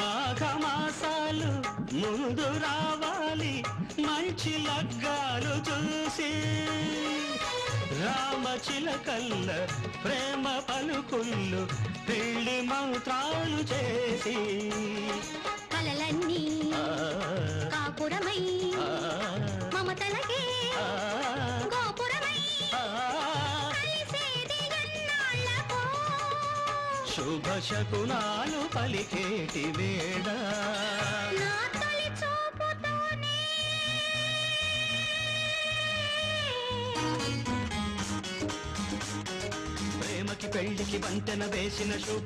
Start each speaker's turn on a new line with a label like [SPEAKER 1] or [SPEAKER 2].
[SPEAKER 1] మాఘమాసాలు ముందు రావాలి మంచి లగ్గాలు చూసి. రామచిలకల్ల ప్రేమ పలుకుళ్ళు పెళ్ళి మంత్రాలు చేసి.
[SPEAKER 2] మమతలకే గోపురమై
[SPEAKER 1] శుభ శకునాలు పలికేటి వేళ
[SPEAKER 2] చూపుతోనే.
[SPEAKER 1] ప్రేమకి పెళ్ళికి వంతెన వేసిన శుభ